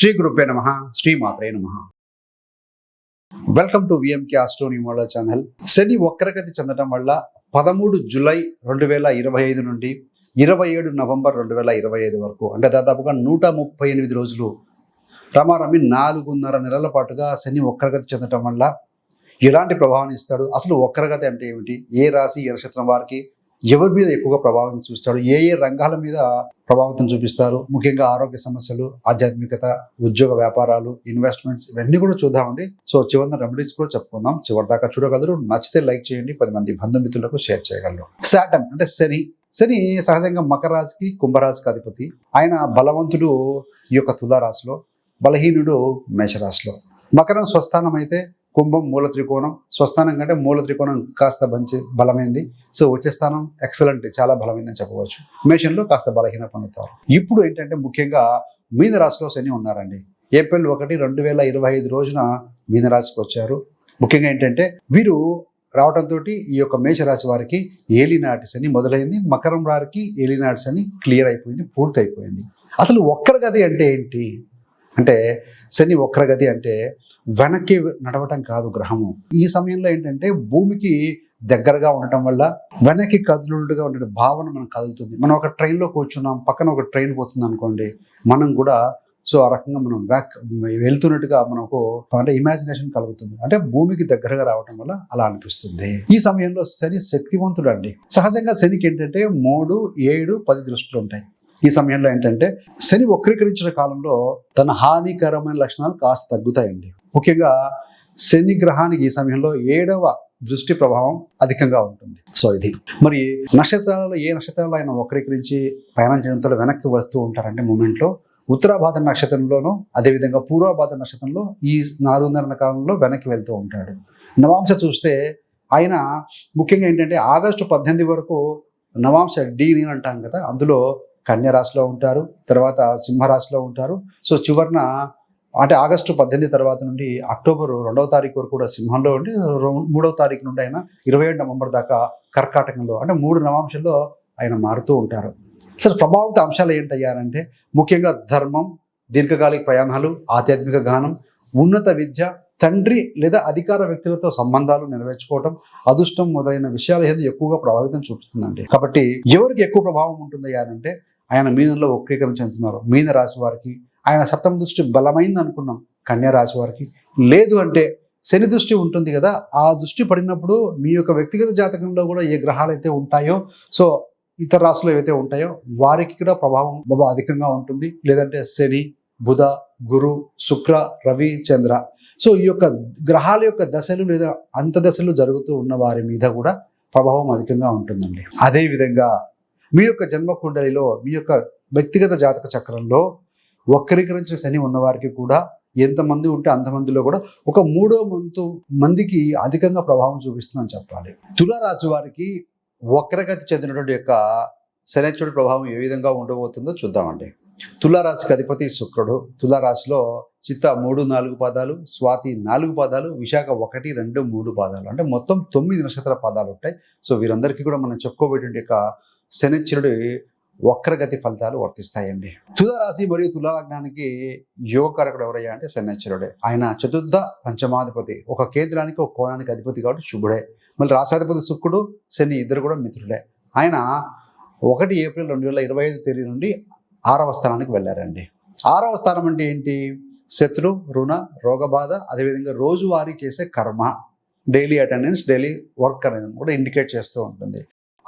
శ్రీ గురుపే నమ శ్రీ మాత్రే నమ. Welcome to VMK astro channel Shani వక్రగతి చెందడం వల్ల పదమూడు జులై రెండు వేల ఇరవై ఐదు నుండి ఇరవై ఏడు నవంబర్ రెండు వేల ఇరవై ఐదు వరకు అంటే దాదాపుగా నూట ముప్పై ఎనిమిది రోజులు రమారమి నాలుగున్నర నెలల పాటుగా శని వక్రగతి చెందడం వల్ల ఎలాంటి ప్రభావాన్ని ఇస్తాడు? అసలు వక్రగతి అంటే ఏమిటి? ఏ రాశి ఏ నక్షత్రం వారికి ఎవరి మీద ఎక్కువగా ప్రభావం చూపిస్తారు ఏ ఏ రంగాల మీద ప్రభావితం చూపిస్తారు? ముఖ్యంగా ఆరోగ్య సమస్యలు ఆధ్యాత్మికత ఉద్యోగ వ్యాపారాలు ఇన్వెస్ట్మెంట్స్ ఇవన్నీ కూడా చూద్దామండి. సో చివరిన రెమెడీస్ కూడా చెప్పుకుందాం. చివరి దాకా చూడగలరు. నచ్చితే లైక్ చేయండి. పది మంది బంధుమిత్రులకు షేర్ చేయగలరు. శాటం అంటే శని. శని సహజంగా మకరరాశికి కుంభరాశికి అధిపతి. ఆయన బలవంతుడు ఈ యొక్క తులారాశిలో బలహీనుడు మేషరాశిలో. మకరం స్వస్థానం అయితే కుంభం మూల త్రికోణం. స్వస్థానం కంటే మూల త్రికోణం కాస్త మంచి బలమైంది. సో వచ్చే స్థానం ఎక్సలెంట్ చాలా బలమైందని చెప్పవచ్చు. మేషంలో కాస్త బలహీన పొందుతారు. ఇప్పుడు ఏంటంటే ముఖ్యంగా మీన రాశిలో శని ఉన్నారండి. ఏప్రిల్ ఒకటి రెండు వేల ఇరవై ఐదు రోజున మీన రాశికి వచ్చారు. ముఖ్యంగా ఏంటంటే వీరు రావడంతో ఈ యొక్క మేషరాశి వారికి ఏలినాటి శని మొదలైంది. మకరం వారికి ఏలినాటి శని క్లియర్ అయిపోయింది పూర్తి అయిపోయింది అసలు ఒక్కరి గది అంటే ఏంటి? అంటే శని వక్రగతి అంటే వెనక్కి నడవటం కాదు గ్రహము. ఈ సమయంలో ఏంటంటే భూమికి దగ్గరగా ఉండటం వల్ల వెనక్కి కదులుగా ఉండే భావన మనకు కదులుతుంది. మనం ఒక ట్రైన్లో కూర్చున్నాం పక్కన ఒక ట్రైన్ పోతుంది అనుకోండి మనం కూడా సో ఆ రకంగా మనం బ్యాక్ వెళ్తున్నట్టుగా మనకు అంటే ఇమాజినేషన్ కలుగుతుంది. అంటే భూమికి దగ్గరగా రావటం వల్ల అలా అనిపిస్తుంది. ఈ సమయంలో శని శక్తివంతుడు అండి సహజంగా శనికి ఏంటంటే మూడు ఏడు పది దృష్టిలు ఉంటాయి. ఈ సమయంలో ఏంటంటే శని వక్రీకరించిన కాలంలో తన హానికరమైన లక్షణాలు కాస్త తగ్గుతాయండి. ముఖ్యంగా శని గ్రహానికి ఈ సమయంలో ఏడవ దృష్టి ప్రభావం అధికంగా ఉంటుంది. సో ఇది మరి నక్షత్రాలలో ఏ నక్షత్రాలు ఆయన వక్రీకరించి ప్రయాణం చేయడంతో వెనక్కి వస్తూ ఉంటారంటే మూమెంట్లో ఉత్తరాభాద నక్షత్రంలోనూ అదేవిధంగా పూర్వభాద నక్షత్రంలో ఈ నాలుగున్నర కాలంలో వెనక్కి వెళ్తూ ఉంటాడు. నవాంశ చూస్తే ఆయన ముఖ్యంగా ఏంటంటే ఆగస్టు పద్దెనిమిది వరకు నవాంశ డీని అంటాం కదా అందులో కన్యరాశిలో ఉంటారు తర్వాత సింహరాశిలో ఉంటారు. సో చివరిన అంటే ఆగస్టు పద్దెనిమిది తర్వాత నుండి అక్టోబర్ రెండవ తారీఖు వరకు కూడా సింహంలో ఉండి మూడవ తారీఖు నుండి ఆయన ఇరవై ఏడు నవంబర్ దాకా కర్కాటకంలో అంటే మూడు నవాంశంలో ఆయన మారుతూ ఉంటారు. అసలు ప్రభావిత అంశాలు ఏంటయ్యారంటే ముఖ్యంగా ధర్మం దీర్ఘకాలిక ప్రయాణాలు ఆధ్యాత్మిక గానం ఉన్నత విద్య తండ్రి లేదా అధికార వ్యక్తులతో సంబంధాలు నెరవేర్చుకోవటం అదృష్టం మొదలైన విషయాల మీద ఎక్కువగా ప్రభావితం చూపుతుందండి. కాబట్టి ఎవరికి ఎక్కువ ప్రభావం ఉంటుంది అంటే ఆయన మీనంలో వక్రీకరణ చెందుతున్నారు. మీన రాశి వారికి ఆయన సప్తమ దృష్టి బలమైంది అనుకున్నాం. కన్యా రాశి వారికి లేదు అంటే శని దృష్టి ఉంటుంది కదా ఆ దృష్టి పడినప్పుడు మీ యొక్క వ్యక్తిగత జాతకంలో కూడా ఏ గ్రహాలు అయితే ఉంటాయో సో ఇతర రాశులు ఏవైతే ఉంటాయో వారికి కూడా ప్రభావం బాబా అధికంగా ఉంటుంది. లేదంటే శని బుధ గురు శుక్ర రవి చంద్ర. సో ఈ యొక్క గ్రహాల యొక్క దశలు లేదా అంత దశలు జరుగుతూ ఉన్న వారి మీద కూడా ప్రభావం అధికంగా ఉంటుందండి. అదే విధంగా మీ యొక్క జన్మ కుండలిలో మీ యొక్క వ్యక్తిగత జాతక చక్రంలో వక్రీకరించిన శని ఉన్నవారికి కూడా ఎంతమంది ఉంటే అంతమందిలో కూడా ఒక మూడో వంతు మందికి అధికంగా ప్రభావం చూపిస్తుందని చెప్పాలి. తులారాశి వారికి వక్రగతి చెందినటువంటి యొక్క శనిచుడి ప్రభావం ఏ విధంగా ఉండబోతుందో చూద్దామండి. తులారాశికి అధిపతి శుక్రుడు. తులారాశిలో చిత్త మూడు నాలుగు పాదాలు స్వాతి నాలుగు పాదాలు విశాఖ ఒకటి రెండు మూడు పాదాలు. అంటే మొత్తం తొమ్మిది నక్షత్ర పాదాలు ఉంటాయి. సో వీరందరికీ కూడా మనం చెప్పుకోబోయేటువంటి యొక్క శనిచరుడి వక్రగతి ఫలితాలు వర్తిస్తాయండి. తులారాశి మరియు తులాలగ్నానికి యోగకారకుడు ఎవరయ్యా అంటే శనిచరుడే ఆయన చతుర్థ పంచమాధిపతి. ఒక కేంద్రానికి ఒక కోణానికి అధిపతి కాబట్టి శుభుడే. మళ్ళీ రాశాధిపతి శుక్రుడు శని ఇద్దరు కూడా మిత్రుడే ఆయన ఒకటి ఏప్రిల్ రెండు వేల ఇరవై ఐదు తేదీ నుండి ఆరవ స్థానానికి వెళ్ళారండి. ఆరవ స్థానం అంటే ఏంటి? శత్రు రుణ రోగబాధ అదేవిధంగా రోజువారీ చేసే కర్మ. డైలీ అటెండెన్స్ డైలీ వర్క్ అనేది కూడా ఇండికేట్ చేస్తూ ఉంటుంది.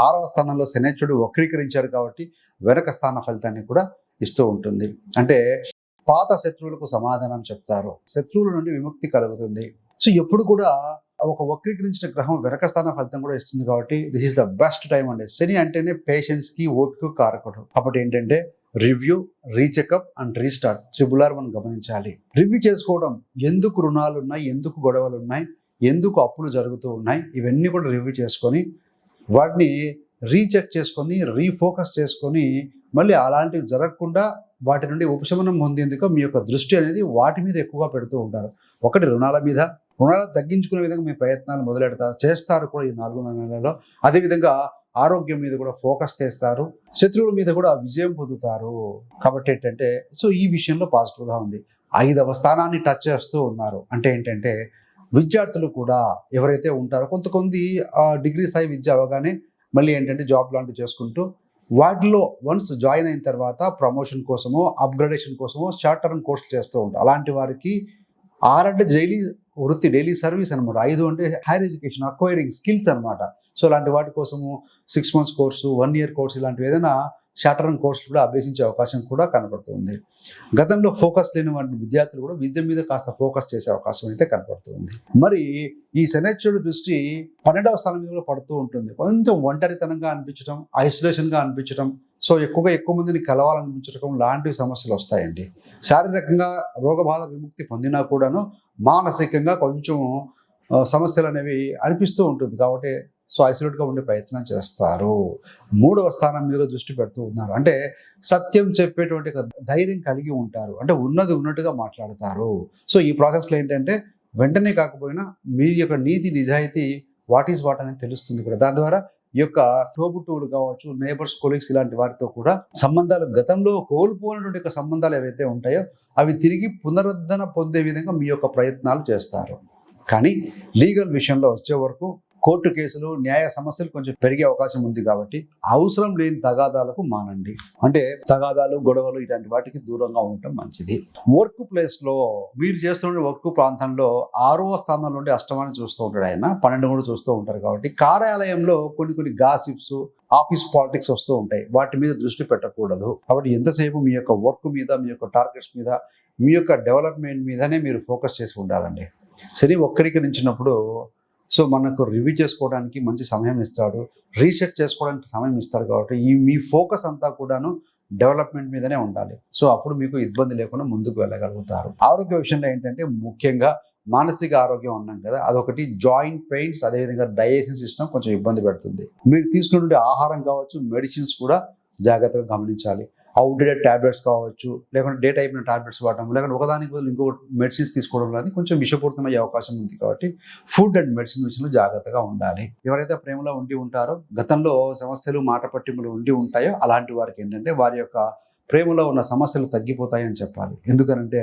ఆరవ స్థానంలో శనేశ్వరుడు వక్రీకరించారు కాబట్టి వెనక స్థాన ఫలితాన్ని కూడా ఇస్తూ ఉంటుంది. అంటే పాత శత్రువులకు సమాధానం చెప్తారు. శత్రువుల నుండి విముక్తి కలుగుతుంది. సో ఎప్పుడు కూడా ఒక వక్రీకరించిన గ్రహం వెనక స్థాన ఫలితం కూడా ఇస్తుంది కాబట్టి this is the best time అండి. శని అంటేనే పేషెన్స్కి ఓపిక కారకుడు. కాబట్టి ఏంటంటే review recheck up and restart triple R మనం గమనించాలి. రివ్యూ చేసుకోవడం ఎందుకు రుణాలు ఉన్నాయి ఎందుకు గొడవలు ఉన్నాయి ఎందుకు అప్పులు జరుగుతూ ఉన్నాయి ఇవన్నీ కూడా రివ్యూ చేసుకొని వాటిని రీచెక్ చేసుకొని రీఫోకస్ చేసుకొని మళ్ళీ అలాంటివి జరగకుండా వాటి నుండి ఉపశమనం పొందేందుకు మీ యొక్క దృష్టి అనేది వాటి మీద ఎక్కువగా పెడుతూ ఉంటారు. ఒకటి రుణాల మీద. రుణాలు తగ్గించుకునే విధంగా మీ ప్రయత్నాలు మొదలెడతారు చేస్తారు కూడా ఈ నాలుగున్నర నెలలో అదేవిధంగా ఆరోగ్యం మీద కూడా ఫోకస్ చేస్తారు. శత్రువుల మీద కూడా విజయం పొందుతారు. కాబట్టి ఏంటంటే సో ఈ విషయంలో పాజిటివ్గా ఉంది. ఐదవ స్థానాన్ని టచ్ చేస్తూ ఉన్నారు. అంటే ఏంటంటే విద్యార్థులు కూడా ఎవరైతే ఉంటారో కొంతమంది ఆ, డిగ్రీ స్థాయి విద్య అవగానే మళ్ళీ ఏంటంటే జాబ్ లాంటివి చేసుకుంటూ వాటిలో వన్స్ జాయిన్ అయిన తర్వాత ప్రమోషన్ కోసమో అప్గ్రేడేషన్ కోసమో షార్ట్ టర్మ్ కోర్సులు చేస్తూ ఉంటారు. అలాంటి వారికి ఆరంటే డైలీ వృత్తి డైలీ సర్వీస్ అనమాట ఐదు అంటే హైయర్ ఎడ్యుకేషన్ అక్వైరింగ్ స్కిల్స్ అనమాట సో అలాంటి వాటి కోసము six months course one year course ఇలాంటివి ఏదైనా షార్టర్మ్ కోర్సులు కూడా అభ్యసించే అవకాశం కూడా కనపడుతుంది. గతంలో ఫోకస్ లేని వంటి విద్యార్థులు కూడా విద్య మీద కాస్త ఫోకస్ చేసే అవకాశం అయితే కనపడుతుంది. మరి ఈ శనిశ్వరుడు దృష్టి పన్నెండవ స్థానం మీద కూడా పడుతూ ఉంటుంది. కొంచెం ఒంటరితనంగా అనిపించడం ఐసోలేషన్గా అనిపించడం సో ఎక్కువగా ఎక్కువ మందిని కలవాలనిపించడం లాంటి సమస్యలు వస్తాయండి. శారీరకంగా రోగబాధ విముక్తి పొందినా కూడాను మానసికంగా కొంచెం సమస్యలు అనేవి అనిపిస్తూ ఉంటుంది. కాబట్టి సో ఐసోలేట్గా ఉండే ప్రయత్నం చేస్తారు. మూడవ స్థానం మీద దృష్టి పెడుతూ ఉన్నారు. అంటే సత్యం చెప్పేటువంటి ధైర్యం కలిగి ఉంటారు. అంటే ఉన్నది ఉన్నట్టుగా మాట్లాడతారు. సో ఈ ప్రాసెస్లో ఏంటంటే వెంటనే కాకపోయినా మీ యొక్క నీతి నిజాయితీ వాట్ ఈస్ వాట్ అనేది తెలుస్తుంది కూడా. దాని ద్వారా ఈ యొక్క తోబుట్టువులు కావచ్చు నేబర్స్ కొలీగ్స్ ఇలాంటి వారితో కూడా సంబంధాలు గతంలో కోల్పోయినటువంటి యొక్క సంబంధాలు ఏవైతే ఉంటాయో అవి తిరిగి పునరుద్ధరణ పొందే విధంగా మీ యొక్క ప్రయత్నాలు చేస్తారు. కానీ లీగల్ విషయంలో వచ్చే వరకు కోర్టు కేసులు న్యాయ సమస్యలు కొంచెం పెరిగే అవకాశం ఉంది కాబట్టి అవసరం లేని తగాదాలకు మానండి. అంటే తగాదాలు గొడవలు ఇలాంటి వాటికి దూరంగా ఉండటం మంచిది. వర్క్ ప్లేస్లో మీరు చేస్తున్న వర్క్ ప్రాంతంలో ఆరవ స్థానంలో ఉండి అష్టమాన్ని చూస్తూ ఉంటాడు ఆయన. పన్నెండు కూడా చూస్తూ ఉంటారు కాబట్టి కార్యాలయంలో కొన్ని కొన్ని గాసిప్స్ ఆఫీస్ పాలిటిక్స్ వస్తూ ఉంటాయి. వాటి మీద దృష్టి పెట్టకూడదు. కాబట్టి ఎంతసేపు మీ యొక్క వర్క్ మీద మీ యొక్క టార్గెట్స్ మీద మీ యొక్క డెవలప్మెంట్ మీదనే మీరు ఫోకస్ చేసి ఉండాలండి. శని వక్రీకరించినప్పుడు సో మనకు రివ్యూ చేసుకోవడానికి మంచి సమయం ఇస్తాడు. రీసెట్ చేసుకోవడానికి సమయం ఇస్తాడు కాబట్టి ఈ మీ ఫోకస్ అంతా కూడాను డెవలప్మెంట్ మీదనే ఉండాలి. సో అప్పుడు మీకు ఇబ్బంది లేకుండా ముందుకు వెళ్ళగలుగుతారు. ఆరోగ్య విషయంలో ఏంటంటే ముఖ్యంగా మానసిక ఆరోగ్యం అన్నాం కదా అదొకటి. జాయింట్ పెయిన్స్ అదేవిధంగా డైజెషన్ సిస్టమ్ కొంచెం ఇబ్బంది పెడుతుంది. మీరు తీసుకునే ఆహారం కావచ్చు మెడిసిన్స్ కూడా జాగ్రత్తగా గమనించాలి. అవుట్డేటెడ్ టాబ్లెట్స్ కావచ్చు లేకుంటే డేట్ అయిపోయిన ట్యాబ్లెట్స్ వాడడం లేకుంటే ఒకదానికి బదులు ఇంకో మెడిసిన్స్ తీసుకోవడం అనేది కొంచెం విషపూరితమయ్యే అవకాశం ఉంది కాబట్టి ఫుడ్ అండ్ మెడిసిన్ విషయంలో జాగ్రత్తగా ఉండాలి. ఎవరైతే ప్రేమలో ఉండి ఉంటారో గతంలో సమస్యలు మాట పట్టింపులు ఉండి ఉంటాయో అలాంటి వారికి ఏంటంటే వారి యొక్క ప్రేమలో ఉన్న సమస్యలు తగ్గిపోతాయని చెప్పాలి. ఎందుకనంటే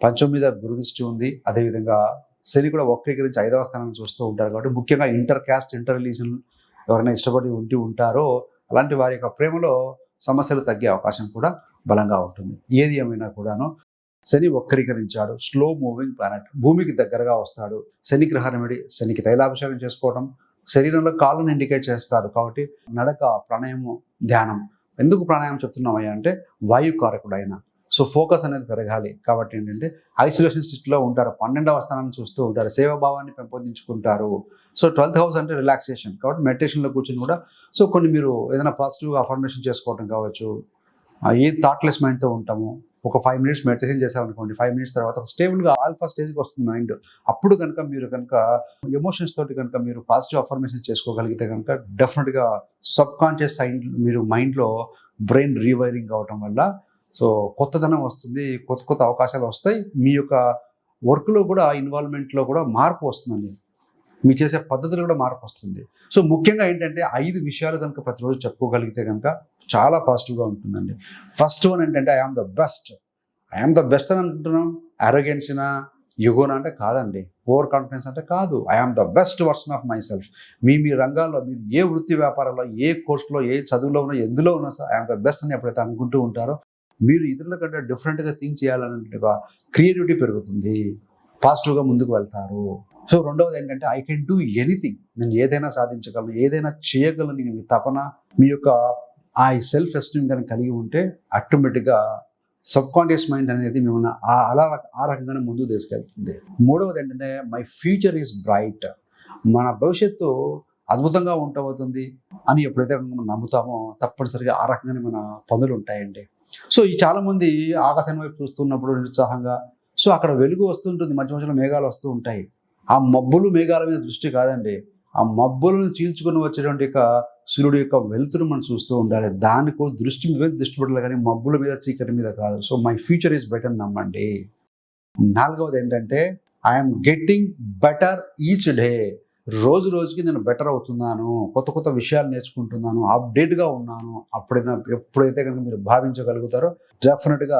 పంచం మీద గురుదృష్టి ఉంది. అదేవిధంగా శని కూడా వక్రీకరించి ఐదవ స్థానాన్ని చూస్తూ ఉంటారు కాబట్టి ముఖ్యంగా ఇంటర్ క్యాస్ట్ ఇంటర్ రిలీజన్ ఎవరైనా ఇష్టపడి ఉండి ఉంటారో అలాంటి వారి యొక్క ప్రేమలో సమస్యలు తగ్గే అవకాశం కూడా బలంగా ఉంటుంది. ఏది ఏమైనా కూడాను శని వక్రీకరించాడు. స్లో మూవింగ్ ప్లానెట్ భూమికి దగ్గరగా వస్తాడు. శని గ్రహ రెమెడీ శనికి తైలాభిషేకం చేసుకోవడం శరీరంలో కాళ్ళను ఇండికేట్ చేస్తారు కాబట్టి నడక ప్రాణాయామం ధ్యానం. ఎందుకు ప్రాణాయామం చెప్తున్నామయ్యా అంటే వాయు కారకుడైన సో ఫోకస్ అనేది పెరగాలి. కాబట్టి ఏంటంటే ఐసోలేషన్ స్థితిలో ఉంటారు. పన్నెండవ స్థానాన్ని చూస్తూ ఉంటారు. సేవాభావాన్ని పెంపొందించుకుంటారు. సో ట్వెల్త్ హౌస్ అంటే రిలాక్సేషన్. కాబట్టి మెడిటేషన్లో కూర్చొని కూడా సో కొన్ని మీరు ఏదైనా పాజిటివ్ అఫర్మేషన్ చేసుకోవడం కావచ్చు ఏ థాట్లెస్ మైండ్తో ఉంటాము. ఒక ఫైవ్ మినిట్స్ మెడిటేషన్ చేసామనుకోండి ఫైవ్ మినిట్స్ తర్వాత స్టేబుల్గా ఆల్ఫా స్టేజ్కి వస్తుంది మైండ్. అప్పుడు కనుక మీరు కనుక ఎమోషన్స్ తోటి కనుక మీరు పాజిటివ్ అఫర్మేషన్ చేసుకోగలిగితే కనుక డెఫినెట్గా సబ్ కాన్షియస్ సైన్ మీరు మైండ్లో బ్రెయిన్ రీవైరింగ్ అవటం వల్ల సో కొత్తదనం వస్తుంది కొత్త కొత్త అవకాశాలు వస్తాయి. మీ యొక్క వర్క్లో కూడా ఇన్వాల్వ్మెంట్లో కూడా మార్పు వస్తుందండి. మీ చేసే పద్ధతులు కూడా మార్పు వస్తుంది. సో ముఖ్యంగా ఏంటంటే ఐదు విషయాలు కనుక ప్రతిరోజు చెప్పుకోగలిగితే కనుక చాలా పాజిటివ్గా ఉంటుందండి. ఫస్ట్ వన్ ఏంటంటే I am the best. I am the best అని అంటున్నాం. అరోగెన్సినా యుగోనా అంటే కాదండి. ఓవర్ కాన్ఫిడెన్స్ అంటే కాదు. I am the best version of my self మీ మీ రంగాల్లో మీరు ఏ వృత్తి వ్యాపారంలో ఏ కోర్సులో ఏ చదువులో ఉన్నా ఎందులో ఉన్నా సార్ ఐఆమ్ ద బెస్ట్ అని ఎప్పుడైతే అనుకుంటూ ఉంటారో మీరు ఇతరుల కంటే డిఫరెంట్గా థింక్ చేయాలన్నట్టుగా క్రియేటివిటీ పెరుగుతుంది. పాజిటివ్గా ముందుకు వెళ్తారు. సో రెండవది ఏంటంటే ఐ కెన్ డూ ఎనీథింగ్ నేను ఏదైనా సాధించగలను ఏదైనా చేయగలను మీ తపన మీ యొక్క ఆ సెల్ఫ్ ఎస్టీమ్ కనుక కలిగి ఉంటే ఆటోమేటిక్గా సబ్ కాన్షియస్ మైండ్ అనేది మిమ్మల్ని ఆ- అలా ఆ రకంగానే ముందుకు తీసుకెళ్తుంది. మూడవది ఏంటంటే మై ఫ్యూచర్ ఈజ్ బ్రైట్ మన భవిష్యత్తు అద్భుతంగా ఉండబోతుంది అని ఎప్పుడైతే మనం నమ్ముతామో తప్పనిసరిగా ఆ రకంగానే మన పనులు ఉంటాయండి. సో ఈ చాలామంది ఆకాశం వైపు చూస్తున్నప్పుడు నిరుత్సాహంగా సో అక్కడ వెలుగు వస్తుంటుంది మధ్య మధ్యలో మేఘాలు వస్తూ ఉంటాయి. ఆ మబ్బులు మేఘాల మీద దృష్టి కాదండి. ఆ మబ్బులను చీల్చుకుని వచ్చేటువంటి యొక్క సూర్యుడు యొక్క వెలుతురు మనం చూస్తూ ఉండాలి. దానికో దృష్టి మీద దృష్టి పెట్టాలి కానీ మబ్బుల మీద చీకటి మీద కాదు. So my future is better నమ్మండి. నాలుగవది ఏంటంటే I'm getting better each day. రోజు రోజుకి నేను బెటర్ అవుతున్నాను కొత్త కొత్త విషయాలు నేర్చుకుంటున్నాను అప్డేట్గా ఉన్నాను అప్పుడైనా ఎప్పుడైతే కనుక మీరు భావించగలుగుతారో డెఫినెట్గా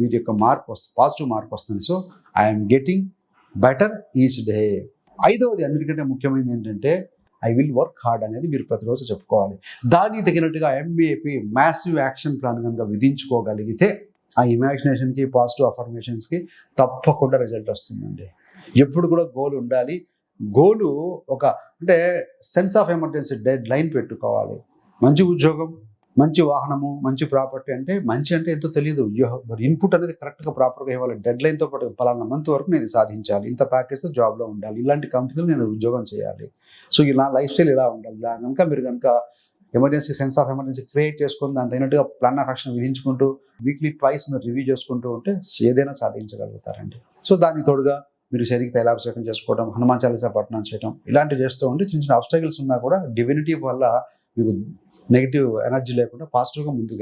మీరు యొక్క మార్పు వస్తుంది పాజిటివ్ మార్పు వస్తుంది. So I'm getting better each day ఐదవది అన్నిటికంటే ముఖ్యమైనది ఏంటంటే ఐ విల్ వర్క్ హార్డ్ అనేది మీరు ప్రతిరోజు చెప్పుకోవాలి. దానికి తగినట్టుగా ఎంబీఏపీ మ్యాసివ్ యాక్షన్ ప్లాన్ కనుక విధించుకోగలిగితే ఆ ఇమాజినేషన్కి పాజిటివ్ అఫర్మేషన్స్కి తప్పకుండా రిజల్ట్ వస్తుందండి. ఎప్పుడు కూడా గోల్ ఉండాలి. గోలు ఒక అంటే sense of emergency deadline పెట్టుకోవాలి. మంచి ఉద్యోగం మంచి వాహనము మంచి ప్రాపర్టీ అంటే మంచి అంటే ఎంతో తెలియదు ఇన్పుట్ అనేది కరెక్ట్గా ప్రాపర్గా ఇవ్వాలి. డెడ్ లైన్తో పాటు పలానా మంత్ వరకు నేను సాధించాలి. ఇంత ప్యాకేజ్తో జాబ్లో ఉండాలి. ఇలాంటి కంపెనీలు నేను ఉద్యోగం చేయాలి. సో ఇలా లైఫ్ స్టైల్ ఇలా ఉండాలి. ఇలా కనుక మీరు కనుక emergency sense of emergency create చేసుకుని దాని తగినట్టుగా ప్లాన్ ఆఫ్ యాక్షన్ విధించుకుంటూ వీక్లీ ట్వైస్ మీరు రివ్యూ చేసుకుంటూ ఉంటే ఏదైనా సాధించగలుగుతారండి. సో దానికి తోడుగా మీరు శరీర తైలాభిషేకం చేసుకోవడం హనుమాన్ చాలీసా పఠనం చేయడం ఇలాంటివి చేస్తూ ఉంటే చిన్న చిన్న అబ్స్టకల్స్ ఉన్నా కూడా డివినిటీ వల్ల మీకు నెగిటివ్ ఎనర్జీ లేకుండా పాజిటివ్గా ముందుకు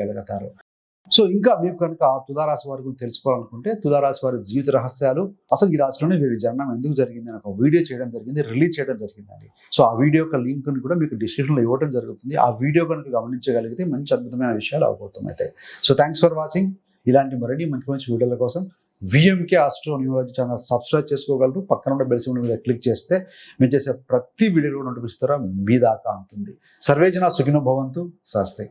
సో ఇంకా మీకు కనుక తులారాశి వారి గురించి తెలుసుకోవాలనుకుంటే తులారాశి వారి జీవిత రహస్యాలు అసలు ఈ రాశిలోనే వీరి జననం ఎందుకు జరిగింది అని ఒక వీడియో చేయడం జరిగింది రిలీజ్ చేయడం జరిగిందండి. సో ఆ వీడియో యొక్క లింక్ కూడా మీకు డిస్క్రిప్షన్లో ఇవ్వడం జరుగుతుంది. ఆ వీడియో కనుక గమనించగలిగితే మంచి అద్భుతమైన విషయాలు అవబోతున్నాయి. సో థ్యాంక్స్ ఫర్ వాచింగ్ ఇలాంటి మరిన్ని మంచి మంచి వీడియోల కోసం VMK astro neurology channel subscribe చేసుకోగలరు. పక్కన ఉన్న బెల్ సింబల్ మీద క్లిక్ చేస్తే మీరు చేసే ప్రతి వీడియోలో నోటిఫిస్తారా మీ దాకా ఉంటుంది సర్వేజన సుఖినో భవంతు. స్వస్తి.